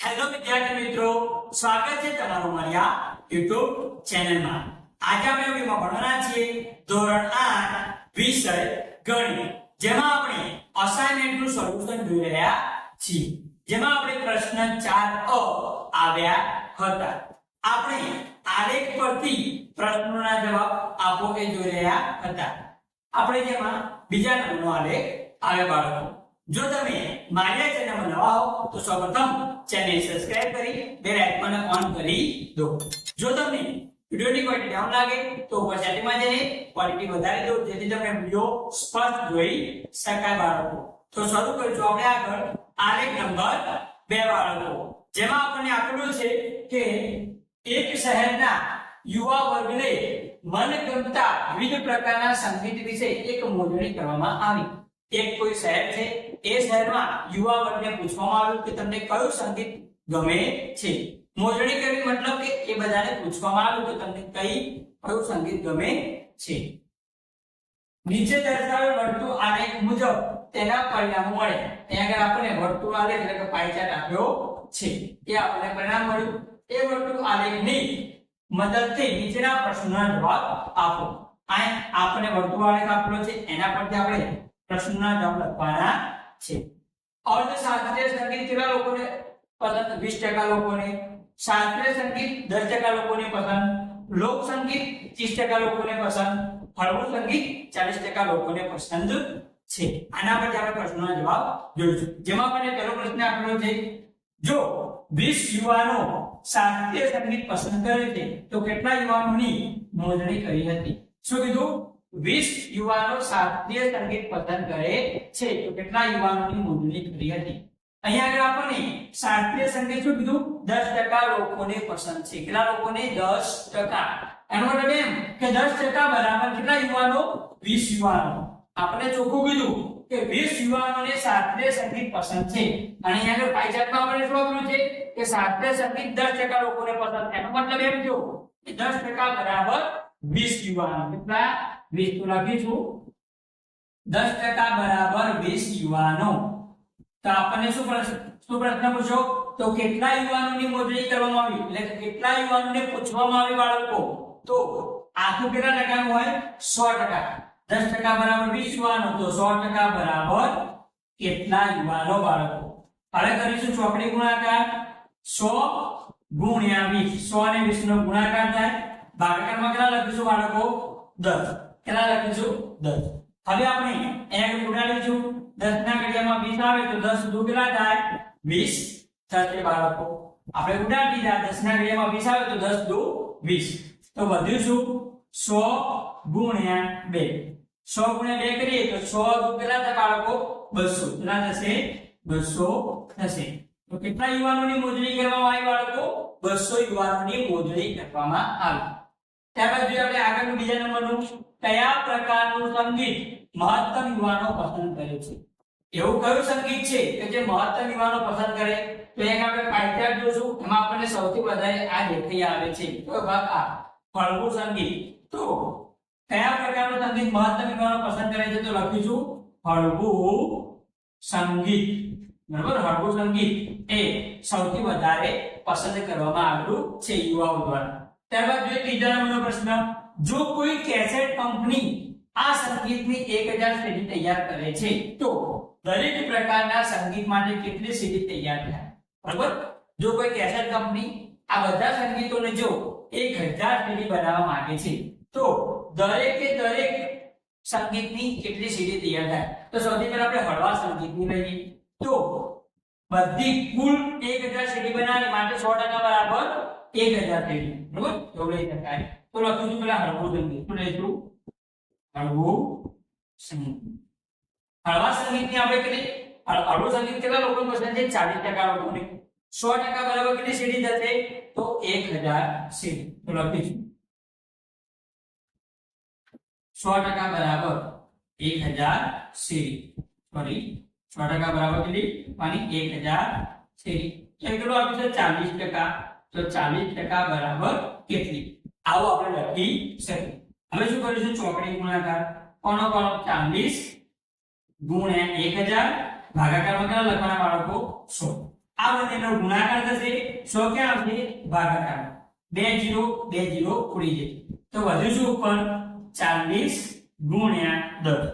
Hello વિદ્યાર્થી મિત્રો. સ્વાગત છે તમારું મારી આ યુટ્યુબ ચેનલમાં. આજે આપણે વિમાં ભણવાના છીએ ધોરણ 8 વિષય ગણિત. જેમાં આપણે અસાઇનમેન્ટનું સોલ્યુશન જોઈ રહ્યા છીએ. જેમાં આપણે પ્રશ્ન 4 અ આવ્યા હતા. આપણે આલેખ પરથી પ્રશ્નોના જવાબ આપો એ જોઈ રહ્યા હતા. આપણે જેમાં બીજા નંબરનો આલેખ આવે બાળકો. જો તમે મારી આ ચેનલમાં નવા હો, તો સૌપ્રથમ ચેનલ સબસ્ક્રાઇબ કરી બેલ આઇકન ઓન કરી દો. જો તમને વિડિયોની ક્વોલિટી ડાઉન લાગે, તો ઉપર સેટિંગમાં જઈને ક્વોલિટી વધારી દો, જેથી તમે વિડિયો સ્પષ્ટ જોઈ શકાય બાળકો. તો શરૂ કરીશું આપણે આગળ. આલેખ નંબર બે બાળકો. જેમાં આપણને આપેલું છે કે એક શહેરના યુવા વર્ગને મનગમતા વિવિધ પ્રકારના સંગીત વિશે એક મોજણી કરવામાં આવી. એક કોઈ શહેર છે, એ શહેરમાં યુવા વર્ગને પૂછવામાં આવ્યું કે તમને કયું સંગીત ગમે છે? મોજણી કરવી મતલબ કે એ બધાને પૂછવામાં આવ્યું કે તમને કઈ, કયું સંગીત ગમે છે? નીચે દર્શાવેલ વર્તુળ આલેખ મુજબ તેના પરિણામો મળે. ત્યાં આગળ આપણને વર્તુળ આલેખ એટલે કે પાઈ ચાર્ટ આપ્યો છે. એ આપણને પરિણામ મળ્યું. એ વર્તુળ આલેખની મદદથી નીચેના પ્રશ્નોના જવાબ આપો. અહીં આપણે વર્તુળ આલેખ આપેલો છે. એના પરથી આપણે પ્રશ્નના જવાબ લખવાના છે. અર્ધશાસ્ત્રીય સંગીત કેવા લોકોને પસંદ? વીસ ટકા લોકોને. શાસ્ત્રીય સંગીત દસ ટકા લોકોને પસંદ. લોક સંગીત ત્રીસ ટકા લોકોને પસંદ. ફળવું સંગીત ચાલીસ ટકા લોકોને પસંદ છે. આના પછી આપણે પ્રશ્નોના જવાબ જોઈશું. જેમાં મને પહેલો પ્રશ્ન આપેલો છે. જો 20 યુવાનો શાસ્ત્રીય સંગીત પસંદ કરે છે, તો કેટલા યુવાનોની નોંધણી કરી હતી? શું કીધું? 20 યુવાનો શાસ્ત્રીય સંગીત પસંદ કરે છે. તો કેટલા યુવાનોની નોંધણી કરી હતી? અહીંયા આગળ આપણને શાસ્ત્રીય સંગીત શું કીધું? 10% લોકોને પસંદ છે. કેટલા લોકોને? 10% એનો મતલબ એમ કે 10% બરાબર કેટલા યુવાનો? 20 યુવાનો. આપણે ચોખ્ખું કીધું કે 20 યુવાનોને શાસ્ત્રીય સંગીત પસંદ છે. અને અહીંયા આગળ પાઈ ચાર્ટમાં આપણે શું આપ્યું છે? કે શાસ્ત્રીય સંગીત 10% લોકોને પસંદ. એનો મતલબ એમ થયો કે 10% બરાબર 20 યુવાનો. કેટલા? 20 તો લખીશું 10% બરાબર 20 યુવાનો. તો આપણને શું પ્રશ્ન શું પ્રશ્ન પૂછો? તો કેટલા યુવાનોની મોજણી કરવામાં આવી? એટલે કેટલા યુવાનોને પૂછવામાં આવી બાળકો? તો આખું કેટલા ટકાનું હોય? 100% દસ ટકા બરાબર વીસ યુવાનો. તો સો ટકા બરાબર કેટલા યુવાનો બાળકો? હવે કરીશું ચોકડી ગુણાકાર. સો ગુણ્યા વીસ. સો અને વીસ નો ગુણાકાર થાય. ભાગાકારમાં કેટલા લખીશું બાળકો? દસ. કેટલા લખીશું દસ. હવે આપણે એક ઉડાડીશું 10 ના ઘડિયામાં 20 આવે તો દસ દુ કેટલા થાય. વીસ. થશે બાળકો. આપણે ઉડાડી દીધા. 10 ના ઘડિયામાં 20 આવે તો દસ દુ વીસ. તો વધ્યું શું? સો ગુણ્યા બે. સો ગુણ્યા બે કરીએ તો સો દુ કેટલા થાય બાળકો 200 કેટલા થશે? બસો થશે. તો કેટલા યુવાનોની મોજણી કરવામાં આવી બાળકો? બસો યુવાનોની મોજણી કરવામાં આવી. ત્યારબાદ જોઈએ આપણે આગળનું બીજા નંબરનું. કયા પ્રકારનું સંગીત મહત્તમ યુવાનો પસંદ કરે છે? એવું કયું સંગીત છે કે જે મહત્તમ યુવાનો પસંદ કરે? તો એક આપણે પાઠ્યાર જોશું. એમાં આપણને સૌથી વધારે આ દેખાઈ આવે છે. તો ભાગ આ, ફળવું સંગીત. તો કયા પ્રકારનું સંગીત મહત્તમ યુવાનો પસંદ કરે છે તો લખીશું ફળવું સંગીત. બરાબર? હળવું સંગીત એ સૌથી વધારે પસંદ કરવામાં આવેલું છે યુવાઓ દ્વારા. ત્યારબાદ જોઈએ ત્રીજા નંબરનો પ્રશ્ન. જો કોઈ કેસેટ કંપની આ સંગીતની 1000 સીડી તૈયાર કરે છે, તો દરેક પ્રકારના સંગીત માટે કેટલી સીડી તૈયાર થાય? બરાબર? જો કોઈ કેસેટ કંપની આ બધા સંગીતોને જો 1000 સીડી બનાવવા માંગે છે, તો દરેકે દરેક સંગીતની કેટલી સીડી તૈયાર થાય? તો સૌથી પહેલા આપણે હળવા સંગીતની લઈએ. તો બધી કુલ 1000 સીડી બનાવવાની માટે 100% બરાબર 1000 સીડી બરાબર લઈ શકાય તો લખું છું પેલા હળવું સંગીત શું લઈશું હળવું સંગીત હળવા સંગીતની આપણે કેટલી હળવું સંગીત કેટલા લોકો પસંદ છે 40% લોકોને સો ટકા બરાબર કેટલી સીડી થશે તો 1000 સીડી તો લખીશું સો ટકા બરાબર એક હજાર સીડી સોરી સો ટકા બરાબર કેટલી પાણી એક હજાર સીડી કેટલું આપ્યું છે ચાલીસ ટકા તો ચાલીસ ટકા બરાબર કેટલી? આવું આપણે લખી શકીએ. હવે શું કરીશું? ચોકડી ગુણાકાર. કોનો કોનો ચાલીસ ગુણ્યા એક હજાર ભાગાકારમાં કેટલા લખવાના બાળકો સો. આ બંનેનો ગુણાકાર થશે. સો ક્યાં આવશે? ભાગાકાર. બે જીરો બે જીરો ઉડી જશે. તો વધુ શું ઉપર ચાલીસ ગુણ્યા દસ.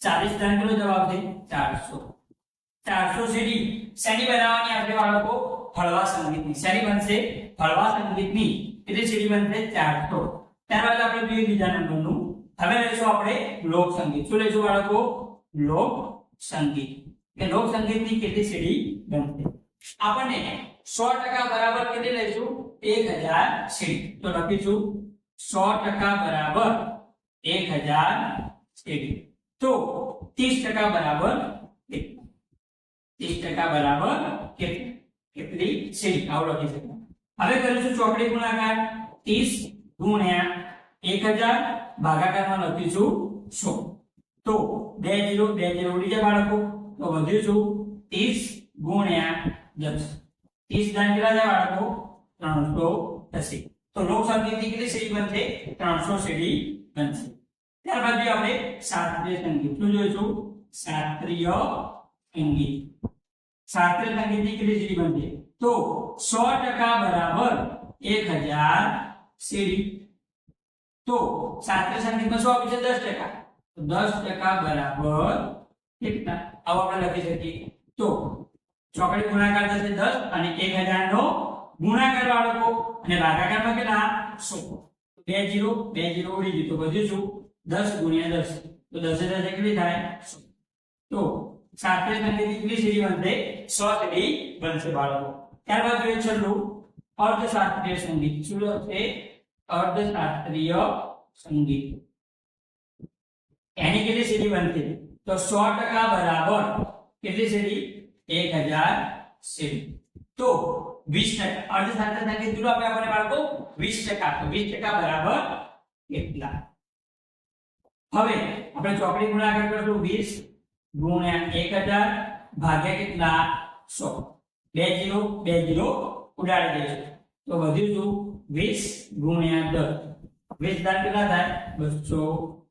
ચાલીસ ધન કેટલો જવાબ છે? ચારસો. ચારસો સીડી શેની બનાવવાની આપણે બાળકો ફળવા સંગીતની. શેની બનશે ફળવા સંગીતની. એટલે સીડી બનશે ચારસો. ત્યારબાદ આપણે જોઈએ બીજા નંબરનું. હવે લઈશું આપણે લોક સંગીત. શું લઈશું બાળકો? લોક સંગીત. કે લોક સંગીતની કેટલી સીડી બનશે? આપણને સો ટકા બરાબર કેટલી લઈશું? એક હજાર સીડી તો લખીશું. સો ટકા બરાબર એક હજાર સીડી તો ત્રીસ ટકા બરાબર કેટલું? ત્રીસ ટકા બરાબર કેટલી કેટલી સીડી આવું લખી શકાય હવે કરીશું ચોકડી ગુણાકાર ત્રીસ ગુણ્યા એક હજાર ભાગાકારમાં લખીશું સો તો બે જીરો બે જીરો ઉડી જાય બાળકો તો વધીશું ત્રીસ ગુણ્યા દસ ત્રીસ દાન કેટલા થાય બાળકો ત્રણસો થશે તો લોક સંગીતની કેટલી સીડી બનશે ત્રણસો સીડી બનશે ત્યારબાદ જોઈએ આપણે શાસ્ત્રીય સંગીત શું જોઈશું શાસ્ત્રીય સંગીત શાસ્ત્રીય સંગીતની કેટલી સીડી બનશે તો સો ટકા બરાબર એક હજાર સીડી. તો સાતેર સંગીતમાં શું આપ્યું છે દસ ટકા. દસ ટકા બરાબર કેટલા? આવું આપણે લખી શકીએ. તો ચોકડી ગુણાકાર થશે દસ અને એક હજાર નો ગુણાકાર બાળકો. અને ભાગાકારમાં કેટલા? સો. બે જીરો બે જીરો ઉડી ગયું. તો બધું શું? દસ ગુણ્યા દસ. તો દસ હજાર કેટલી થાય? તો શાસ્ત્રીય સંગીતની કેટલી સીડી બનશે સો સીડી બનશે બાળકો ત્યારબાદ જોઈએ છેલ્લું અર્ધશાસ્ત્રીય સંગીત શું છે અર્ધશાસ્ત્રીય સંગીત એની કેટલી સીડી બનશે તો સો ટકા બરાબર કેટલી સીડી એક હજાર સીડી તો વીસ ટકા અર્ધશાસ્ત્રીય સંગીત કેટલું આપે આપણને બાળકો વીસ ટકા તો વીસ ટકા બરાબર કેટલા હવે આપણે ચોકડી ગુણાકાર કરશું વીસ ગુણ્યા એક હજાર ભાગ્યા કેટલા? સો. બે જીરો બે જીરો ઉડાડી દઈશું તો વધ્યું શું વીસ ગુણ્યા દસ. વીસ દાન કેટલા બસો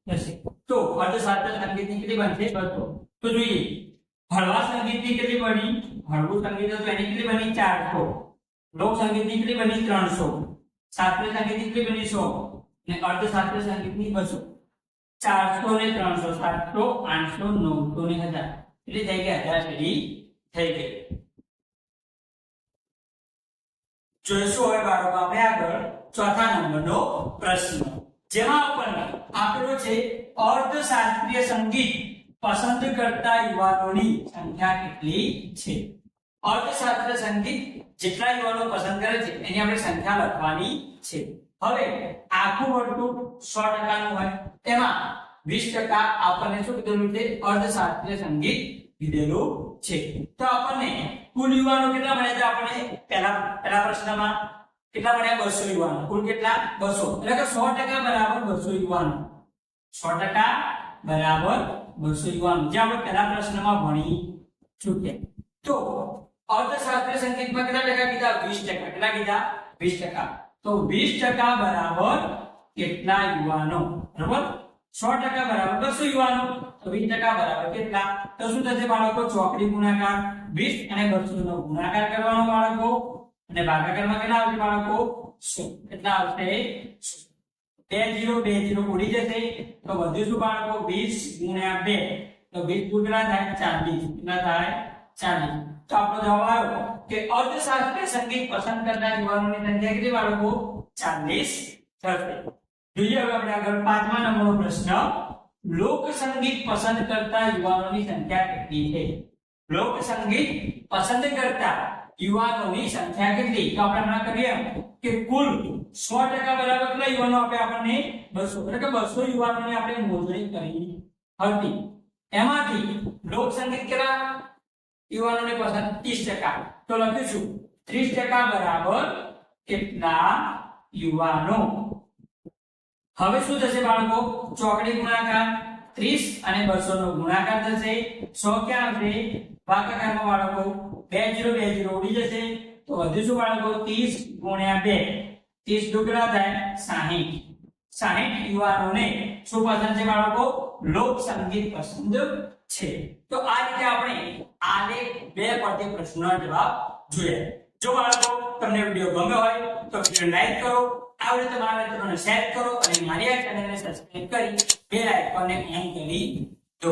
થશે તો અર્ધશાસ્ત્ર સંગીતની કેટલી બનશે? બસો. તો જોઈએ. હળવા સંગીતની કેટલી બની? હળવું સંગીત હતું કેટલી બની? ચારસો. લોક સંગીતની કેટલી બની? ત્રણસો. શાસ્ત્રીય સંગીતની કેટલી બની? સો. અને સંગીત સંગીતની બસો. ચારસો ને ત્રણસો, સાતસો, આઠસો, નવસો ને હજાર. એટલે થઈ ગયા હજાર સુધી થઈ ગઈ. જોઈશું હવે બાળકો આપણે આગળ ચોથા નંબરનો પ્રશ્ન. જેમાં આપણને આપેલો છે અર્ધશાસ્ત્રીય સંગીત પસંદ કરતા યુવાનોની સંખ્યા કેટલી છે? અર્ધશાસ્ત્રીય સંગીત જેટલા યુવાનો પસંદ કરે છે, એની આપણે સંખ્યા લખવાની છે. હવે આખું વર્તુળ સો ટકાનું હોય. તેમાં વીસ ટકા આપણને શું કીધેલું છે? અર્ધશાસ્ત્રીય સંગીત કીધેલું છે. તો આપણને કુલ યુવાનો કેટલા મળ્યા છે આપણને? પહેલા પહેલા પ્રશ્નમાં કેટલા મળ્યા? બસો યુવાનો. કુલ કેટલા? બસો. એટલે કે સો ટકા બરાબર બસો યુવાનો. સો ટકા બરાબર બસો યુવાનો. જે આપણે પહેલા પ્રશ્નમાં ભણી ચૂક્યા. તો અર્ધશાસ્ત્રીય સંગીતમાં કેટલા ટકા કીધા? વીસ ટકા. કેટલા કીધા? વીસ ટકા. તો વીસ ટકા બરાબર કેટલા યુવાનો? બરાબર? સો ટકા બરાબર બસો યુવાનો. તો વીસ ટકા બરાબર કેટલા? તો શું થશે બાળકો? ચોકડી ગુણાકાર. વીસ અને બસો નો ગુણાકાર કરવાનો બાળકો. અને ભાગાકારમાં કેટલા આવશે બાળકો? સો. કેટલા આવશે. બે જીરો બે જીરો ઉડી જશે. તો વધુ શું બાળકો? વીસ ગુણ્યા બે. તો વીસ કેટલા થાય ચાલીસ. કેટલા થાય ચાલીસ? તો આપણો જવાબ આવ્યો કે અર્થશાસ્ત્રીય સંગીત પસંદ કરનાર યુવાનોની સંખ્યા કેટલી બાળકો ચાલીસ થશે જોઈએ હવે આપણે આગળ પાંચમા નંબરનો પ્રશ્ન લોક સંગીત પસંદ કરતા યુવાનોની સંખ્યા કેટલી છે લોક સંગીત પસંદ કરતા યુવાનોની સંખ્યા કેટલી તો આપણે હમણાં કરીએ એમ કે કુલ સો ટકા બરાબર કેટલા યુવાનો આપે આપણને બસો એટલે કે બસો યુવાનોની આપણે મોજણી કરી હતી એમાંથી લોક સંગીત કેટલા યુવાનોને પસંદ ત્રીસ ટકા. તો લખીશું ત્રીસ ટકા બરાબર કેટલા યુવાનો? હવે શું થશે બાળકો? ચોકડી ગુણાકાર 30 અને બસો નો ગુણાકાર થશે સો ક્યાં આવશે? ભાગાકારમાં બાળકો 2 0 2 0 ઉડી જશે. તો વધુ શું બાળકો? 30 ગુણ્યા બે. ત્રીસ ટુકડા થાય 60 60 યુવાનોને શું પસંદ છે બાળકો લોક સંગીત પસંદ છે. તો આ રીતે આપણે આલેખ બે પરથી પ્રશ્નનો જવાબ જોયા જો બાળકો તમને વીડિયો ગમ્યો હોય, તો વીડિયો લાઈક કરો. આ રીતે તમારા મિત્રોને શેર કરો અને મારી આ ચેનલને સબસ્ક્રાઇબ કરી બેલ આઇકોનને ઓન કરી દો.